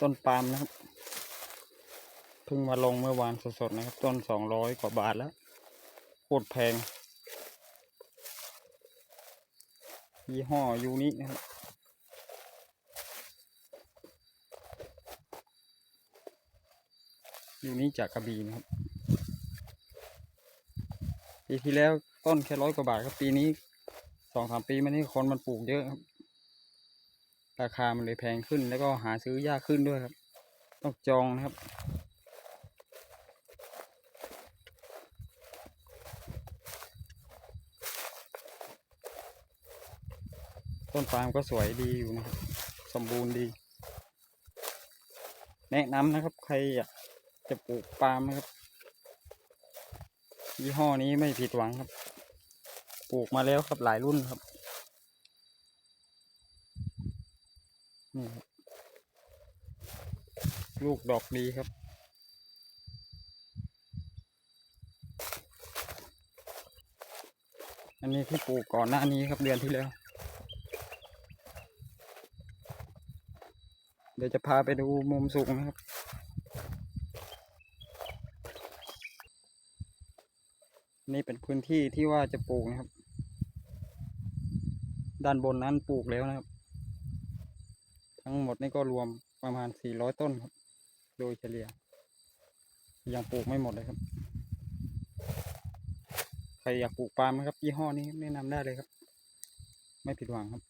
ต้นปาล์มนะครับเพิ่งมาลงเมื่อวานสดๆนะครับ ต้นสองร้อยกว่าบาทแล้วโคตรแพง ยี่ห้อยูนินะครับยูนิจากกระบี่นะครับ ปีที่แล้วต้นแค่ร้อยกว่าบาทครับ ปีนี้สองสามปีมานี้คนมันปลูกเยอะครับ ราคามันเลยแพงขึ้น แล้วก็หาซื้อยากขึ้นด้วยครับ ต้องจองนะครับ ต้นปาล์มก็สวยดีอยู่นะครับ สมบูรณ์ดี แนะนำนะครับ ใครอยากจะปลูกปาล์มนะครับ ยี่ห้อนี้ไม่ผิดหวังครับ ปลูกมาแล้วครับหลายรุ่นครับ นี่ลูกดอกดีครับ อันนี้ที่ปลูกก่อนหน้านี้ครับเดือนที่แล้ว เดี๋ยวจะพาไปดูมุมสูงนะครับนี่เป็นพื้นที่ที่ว่าจะปลูกนะครับ ด้านบนนั้นปลูกแล้วนะครับ ทั้งหมดนี่ก็รวมประมาณ 400 ต้นครับ โดยเฉลี่ย ยังปลูกไม่หมดเลยครับ ใครอยากปลูกปาล์มครับ ยี่ห้อนี้แนะนำได้เลยครับ ไม่ผิดหวังครับ